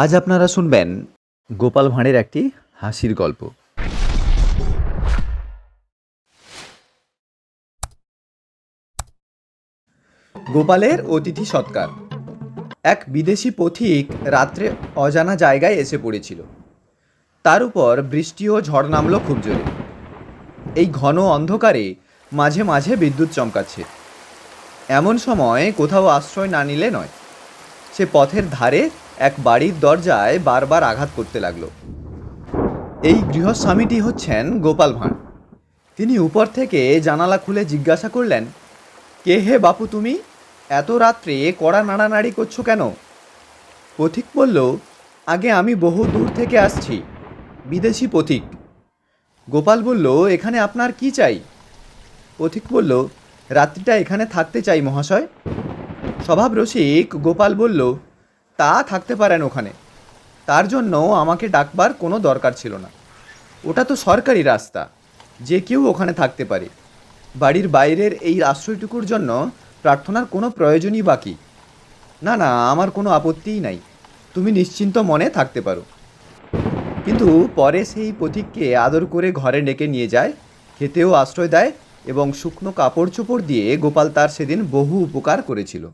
আজ আপনারা শুনবেন গোপাল ভাঁড়ের একটি হাসির গল্প। গোপালের অতিথি সৎকার। এক বিদেশি পথিক রাত্রে অজানা জায়গায় এসে পড়েছিল। তার উপর বৃষ্টি ও ঝড় নামলো খুব জোরে। এই ঘন অন্ধকারে মাঝে মাঝে বিদ্যুৎ চমকাচ্ছে। এমন সময় কোথাও আশ্রয় না নিলে নয়। সে পথের ধারে এক বাড়ির দরজায় বারবার আঘাত করতে লাগল। এই গৃহস্বামীটি হচ্ছেন গোপাল ভাঁড়। তিনি উপর থেকে জানালা খুলে জিজ্ঞাসা করলেন, কে হে বাপু তুমি? এত রাত্রে কড়া নাড়ানাড়ি করছ কেন? পথিক বলল, আগে আমি বহু দূর থেকে আসছি, বিদেশি পথিক। গোপাল বলল, এখানে আপনার কি চাই? পথিক বলল, রাত্রিটা এখানে থাকতে চাই মহাশয়। স্বভাব রসিক গোপাল বলল তা থাকতে পারেন ওখানে। তার জন্য আমাকে ডাকবার কোনো দরকার ছিল না। ওটা তো সরকারি রাস্তা, যে কেউ ওখানে থাকতে পারে। বাড়ির বাইরের এই আশ্রয়টুকুর জন্য প্রার্থনার কোনো প্রয়োজনই বাকি। না না, আমার কোনো আপত্তিই নাই। তুমি নিশ্চিন্ত মনে থাকতে পারো। কিন্তু পরে সেই পথিককে আদর করে ঘরে ডেকে নিয়ে যায়, খেতেও আশ্রয় দেয় এবং শুকনো কাপড় চোপড় দিয়ে গোপাল তার সেদিন বহু উপকার করেছিল।